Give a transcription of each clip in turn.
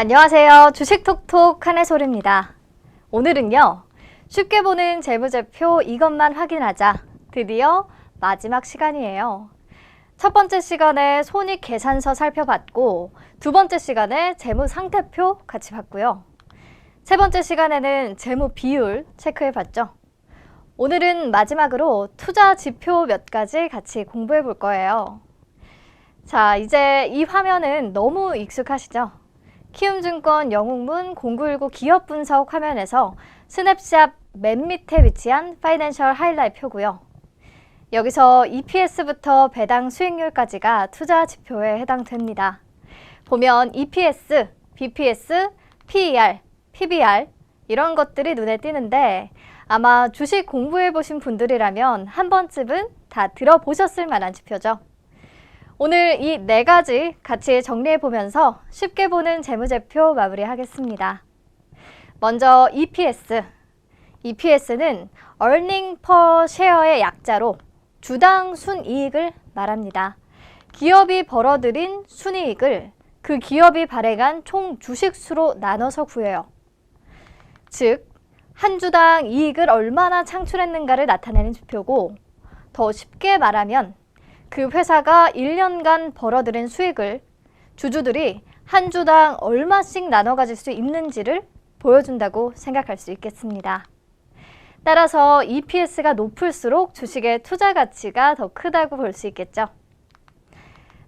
안녕하세요. 주식톡톡 한해솔입니다. 오늘은요, 쉽게 보는 재무제표 이것만 확인하자. 드디어 마지막 시간이에요. 첫 번째 시간에 손익 계산서 살펴봤고, 두 번째 시간에 재무 상태표 같이 봤고요. 세 번째 시간에는 재무 비율 체크해 봤죠. 오늘은 마지막으로 투자 지표 몇 가지 같이 공부해 볼 거예요. 자, 이제 이 화면은 너무 익숙하시죠? 키움증권 영웅문 0919 기업 분석 화면에서 스냅샷 맨 밑에 위치한 파이낸셜 하이라이트 표고요. 여기서 EPS부터 배당 수익률까지가 투자 지표에 해당됩니다. 보면 EPS, BPS, PER, PBR 이런 것들이 눈에 띄는데 아마 주식 공부해 보신 분들이라면 한 번쯤은 다 들어보셨을 만한 지표죠. 오늘 이 네 가지 같이 정리해 보면서 쉽게 보는 재무제표 마무리하겠습니다. 먼저 EPS. EPS는 Earning per Share의 약자로 주당 순이익을 말합니다. 기업이 벌어들인 순이익을 그 기업이 발행한 총 주식수로 나눠서 구해요. 즉, 한 주당 이익을 얼마나 창출했는가를 나타내는 지표고, 더 쉽게 말하면 그 회사가 1년간 벌어들인 수익을 주주들이 한 주당 얼마씩 나눠 가질 수 있는지를 보여준다고 생각할 수 있겠습니다. 따라서 EPS가 높을수록 주식의 투자 가치가 더 크다고 볼 수 있겠죠.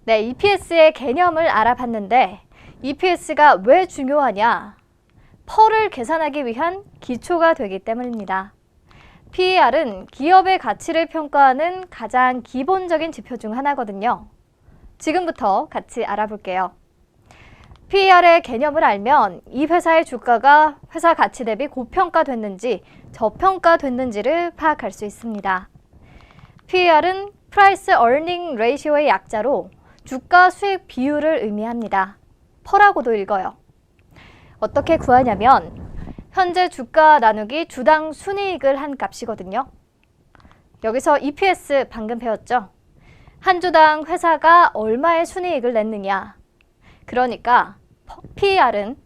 네, EPS의 개념을 알아봤는데 EPS가 왜 중요하냐? 펄을 계산하기 위한 기초가 되기 때문입니다. PER은 기업의 가치를 평가하는 가장 기본적인 지표 중 하나거든요. 지금부터 같이 알아볼게요. PER의 개념을 알면 이 회사의 주가가 회사 가치 대비 고평가됐는지 저평가됐는지를 파악할 수 있습니다. PER은 Price Earning Ratio의 약자로 주가 수익 비율을 의미합니다. 퍼라고도 읽어요. 어떻게 구하냐면 현재 주가 나누기 주당 순이익을 한 값이거든요. 여기서 EPS 방금 배웠죠? 한 주당 회사가 얼마의 순이익을 냈느냐. 그러니까 PER은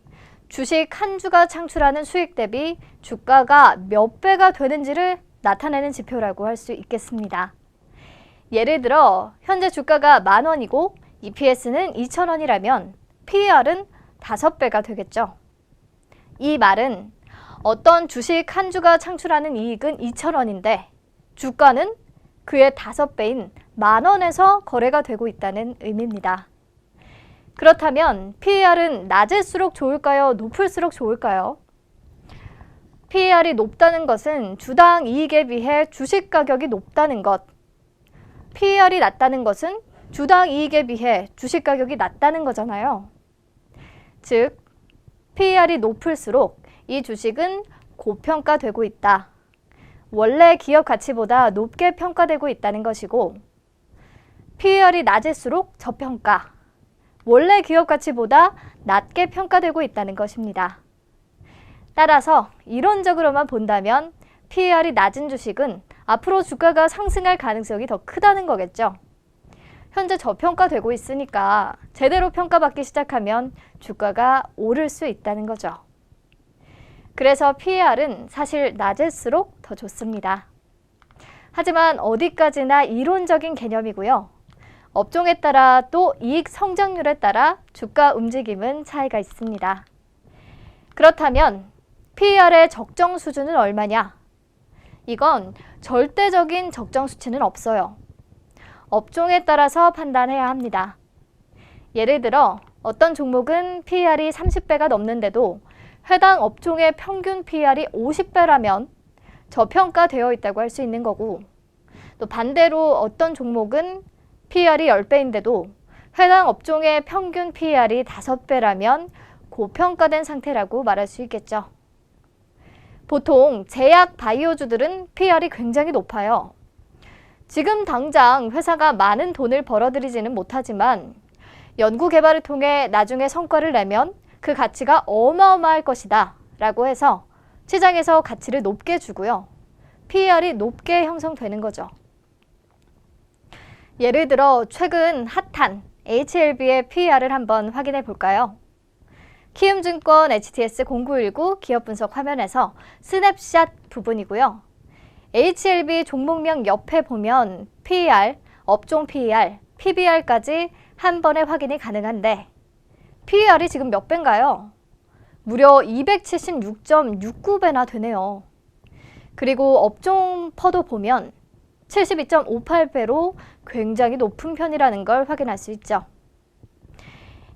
주식 한 주가 창출하는 수익 대비 주가가 몇 배가 되는지를 나타내는 지표라고 할 수 있겠습니다. 예를 들어 현재 주가가 만 원이고 EPS는 2천 원이라면 PER은 5배가 되겠죠. 이 말은 어떤 주식 한 주가 창출하는 이익은 2천 원인데 주가는 그의 5배인 만 원에서 거래가 되고 있다는 의미입니다. 그렇다면 PER은 낮을수록 좋을까요? 높을수록 좋을까요? PER이 높다는 것은 주당 이익에 비해 주식 가격이 높다는 것. PER이 낮다는 것은 주당 이익에 비해 주식 가격이 낮다는 거잖아요. 즉, PER이 높을수록 이 주식은 고평가되고 있다. 원래 기업 가치보다 높게 평가되고 있다는 것이고, PER이 낮을수록 저평가. 원래 기업 가치보다 낮게 평가되고 있다는 것입니다. 따라서 이론적으로만 본다면 PER이 낮은 주식은 앞으로 주가가 상승할 가능성이 더 크다는 거겠죠. 현재 저평가되고 있으니까 제대로 평가받기 시작하면 주가가 오를 수 있다는 거죠. 그래서 PER은 사실 낮을수록 더 좋습니다. 하지만 어디까지나 이론적인 개념이고요. 업종에 따라 또 이익 성장률에 따라 주가 움직임은 차이가 있습니다. 그렇다면 PER의 적정 수준은 얼마냐? 이건 절대적인 적정 수치는 없어요. 업종에 따라서 판단해야 합니다. 예를 들어 어떤 종목은 PER이 30배가 넘는데도 해당 업종의 평균 PER이 50배라면 저평가되어 있다고 할 수 있는 거고 또 반대로 어떤 종목은 PER이 10배인데도 해당 업종의 평균 PER이 5배라면 고평가된 상태라고 말할 수 있겠죠. 보통 제약 바이오주들은 PER이 굉장히 높아요. 지금 당장 회사가 많은 돈을 벌어들이지는 못하지만 연구 개발을 통해 나중에 성과를 내면 그 가치가 어마어마할 것이다 라고 해서 시장에서 가치를 높게 주고요. PER이 높게 형성되는 거죠. 예를 들어 최근 핫한 HLB의 PER을 한번 확인해 볼까요? 키움증권 HTS 0919 기업 분석 화면에서 스냅샷 부분이고요. HLB 종목명 옆에 보면 PER, 업종 PER, PBR까지 한 번에 확인이 가능한데 PER이 지금 몇 배인가요? 무려 276.69배나 되네요. 그리고 업종 퍼도 보면 72.58배로 굉장히 높은 편이라는 걸 확인할 수 있죠.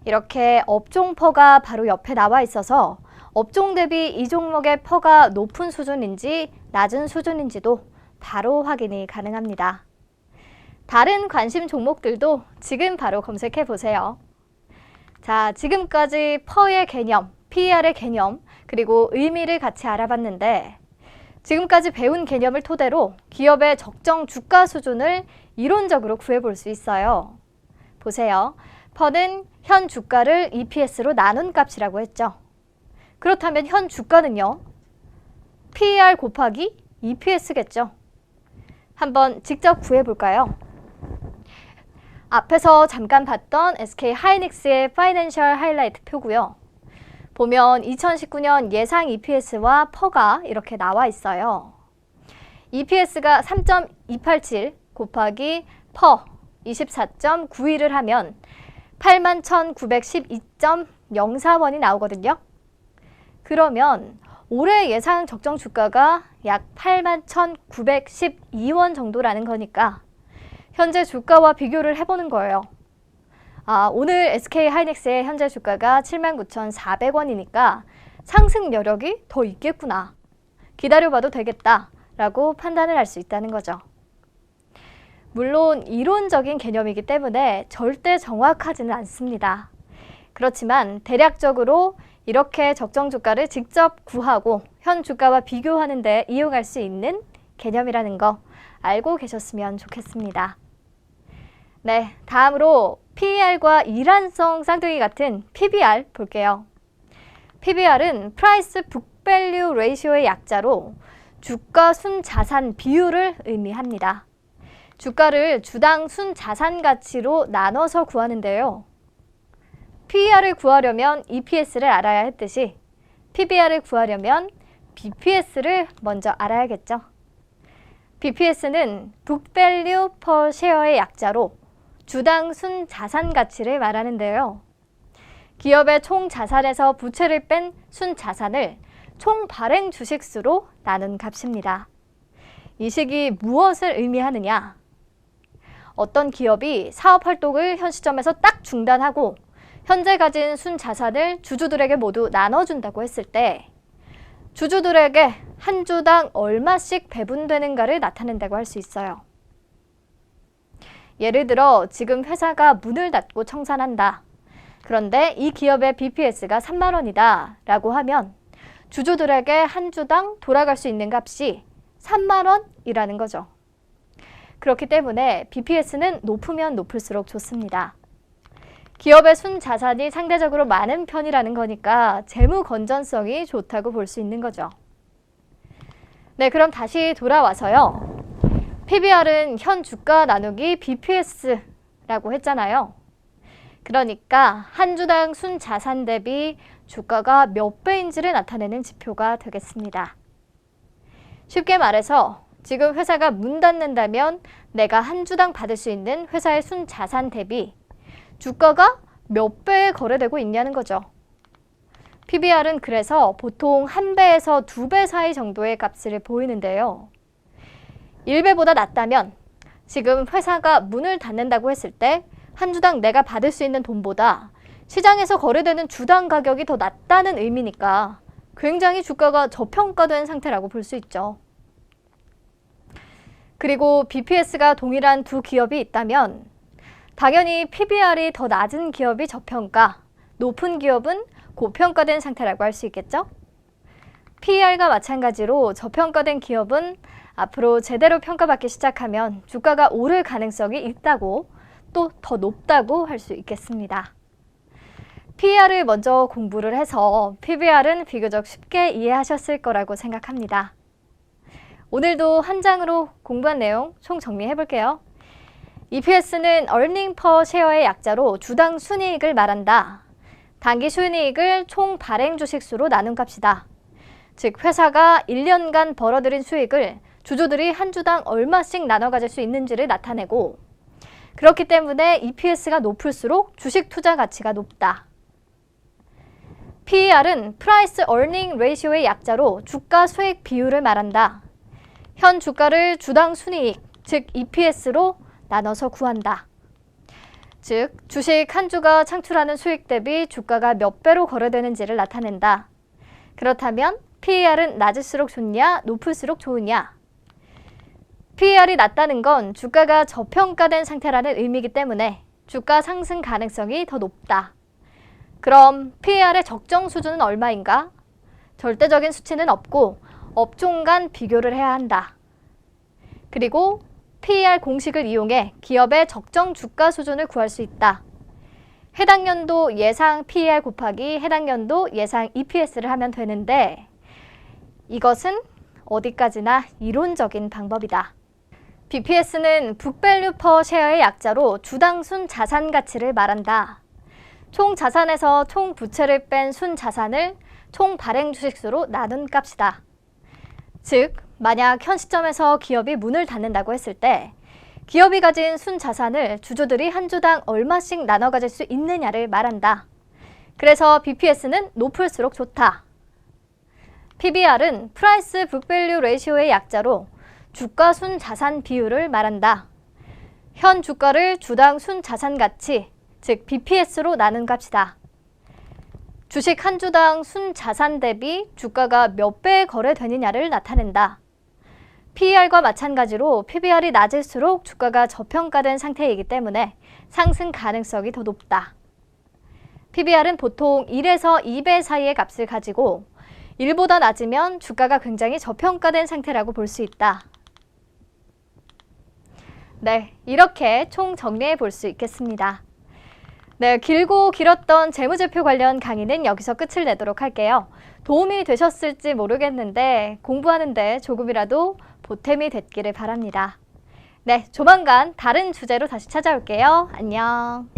이렇게 업종 퍼가 바로 옆에 나와 있어서 업종 대비 이 종목의 퍼가 높은 수준인지 낮은 수준인지도 바로 확인이 가능합니다. 다른 관심 종목들도 지금 바로 검색해 보세요. 자, 지금까지 퍼의 개념, PER의 개념, 그리고 의미를 같이 알아봤는데 지금까지 배운 개념을 토대로 기업의 적정 주가 수준을 이론적으로 구해볼 수 있어요. 보세요. 퍼는 현 주가를 EPS로 나눈 값이라고 했죠. 그렇다면 현 주가는요? PER 곱하기 EPS겠죠. 한번 직접 구해볼까요? 앞에서 잠깐 봤던 SK 하이닉스의 파이낸셜 하이라이트 표고요. 보면 2019년 예상 EPS와 퍼가 이렇게 나와 있어요. EPS가 3.287 곱하기 퍼 24.91을 하면 81,912.04원이 나오거든요. 그러면 올해 예상 적정 주가가 약 81,912원 정도라는 거니까 현재 주가와 비교를 해보는 거예요. 아, 오늘 SK 하이닉스의 현재 주가가 79,400원이니까 상승 여력이 더 있겠구나. 기다려봐도 되겠다. 라고 판단을 할 수 있다는 거죠. 물론 이론적인 개념이기 때문에 절대 정확하지는 않습니다. 그렇지만 대략적으로 이렇게 적정 주가를 직접 구하고 현 주가와 비교하는 데 이용할 수 있는 개념이라는 거 알고 계셨으면 좋겠습니다. 네, 다음으로 PER과 이란성 쌍둥이 같은 PBR 볼게요. PBR은 프라이스 북밸류 레이시오의 약자로 주가 순 자산 비율을 의미합니다. 주가를 주당 순 자산 가치로 나눠서 구하는데요. PER을 구하려면 EPS를 알아야 했듯이 PBR을 구하려면 BPS를 먼저 알아야겠죠. BPS는 Book Value per Share의 약자로 주당 순 자산 가치를 말하는데요. 기업의 총 자산에서 부채를 뺀 순 자산을 총 발행 주식수로 나눈 값입니다. 이 식이 무엇을 의미하느냐? 어떤 기업이 사업 활동을 현 시점에서 딱 중단하고 현재 가진 순 자산을 주주들에게 모두 나눠준다고 했을 때 주주들에게 한 주당 얼마씩 배분되는가를 나타낸다고 할 수 있어요. 예를 들어 지금 회사가 문을 닫고 청산한다. 그런데 이 기업의 BPS가 3만 원이다 라고 하면 주주들에게 한 주당 돌아갈 수 있는 값이 3만 원이라는 거죠. 그렇기 때문에 BPS는 높으면 높을수록 좋습니다. 기업의 순 자산이 상대적으로 많은 편이라는 거니까 재무 건전성이 좋다고 볼 수 있는 거죠. 네, 그럼 다시 돌아와서요. PBR은 현 주가 나누기 BPS라고 했잖아요. 그러니까 한 주당 순 자산 대비 주가가 몇 배인지를 나타내는 지표가 되겠습니다. 쉽게 말해서 지금 회사가 문 닫는다면 내가 한 주당 받을 수 있는 회사의 순 자산 대비 주가가 몇 배에 거래되고 있냐는 거죠. PBR은 그래서 보통 한 배에서 두 배 사이 정도의 값을 보이는데요. 1배보다 낮다면 지금 회사가 문을 닫는다고 했을 때 한 주당 내가 받을 수 있는 돈보다 시장에서 거래되는 주당 가격이 더 낮다는 의미니까 굉장히 주가가 저평가된 상태라고 볼 수 있죠. 그리고 BPS가 동일한 두 기업이 있다면 당연히 PBR이 더 낮은 기업이 저평가, 높은 기업은 고평가된 상태라고 할 수 있겠죠? PER과 마찬가지로 저평가된 기업은 앞으로 제대로 평가받기 시작하면 주가가 오를 가능성이 있다고 또 더 높다고 할 수 있겠습니다. PER을 먼저 공부를 해서 PBR은 비교적 쉽게 이해하셨을 거라고 생각합니다. 오늘도 한 장으로 공부한 내용 총 정리해 볼게요. EPS는 earning per share의 약자로 주당 순이익을 말한다. 단기 순이익을 총 발행 주식수로 나눈 값이다. 즉 회사가 1년간 벌어들인 수익을 주주들이 한 주당 얼마씩 나눠 가질 수 있는지를 나타내고 그렇기 때문에 EPS가 높을수록 주식 투자 가치가 높다. PER은 Price Earning Ratio의 약자로 주가 수익 비율을 말한다. 현 주가를 주당 순이익, 즉 EPS로 나눠서 구한다. 즉, 주식 한 주가 창출하는 수익 대비 주가가 몇 배로 거래되는지를 나타낸다. 그렇다면 PER은 낮을수록 좋냐, 높을수록 좋으냐? PER이 낮다는 건 주가가 저평가된 상태라는 의미이기 때문에 주가 상승 가능성이 더 높다. 그럼 PER의 적정 수준은 얼마인가? 절대적인 수치는 없고 업종 간 비교를 해야 한다. 그리고 PER 공식을 이용해 기업의 적정 주가 수준을 구할 수 있다. 해당 연도 예상 PER 곱하기 해당 연도 예상 EPS를 하면 되는데 이것은 어디까지나 이론적인 방법이다. BPS는 북밸류 퍼 쉐어의 약자로 주당 순 자산 가치를 말한다. 총 자산에서 총 부채를 뺀 순 자산을 총 발행 주식수로 나눈 값이다. 즉, 만약 현 시점에서 기업이 문을 닫는다고 했을 때 기업이 가진 순 자산을 주주들이 한 주당 얼마씩 나눠 가질 수 있느냐를 말한다. 그래서 BPS는 높을수록 좋다. PBR은 프라이스 북밸류 레이시오의 약자로 주가 순 자산 비율을 말한다. 현 주가를 주당 순 자산 가치, 즉 BPS로 나눈 값이다. 주식 한 주당 순 자산 대비 주가가 몇 배 거래되느냐를 나타낸다. PER과 마찬가지로 PBR이 낮을수록 주가가 저평가된 상태이기 때문에 상승 가능성이 더 높다. PBR은 보통 1에서 2배 사이의 값을 가지고 1보다 낮으면 주가가 굉장히 저평가된 상태라고 볼 수 있다. 네, 이렇게 총 정리해 볼 수 있겠습니다. 네, 길고 길었던 재무제표 관련 강의는 여기서 끝을 내도록 할게요. 도움이 되셨을지 모르겠는데 공부하는데 조금이라도 보탬이 됐기를 바랍니다. 네, 조만간 다른 주제로 다시 찾아올게요. 안녕.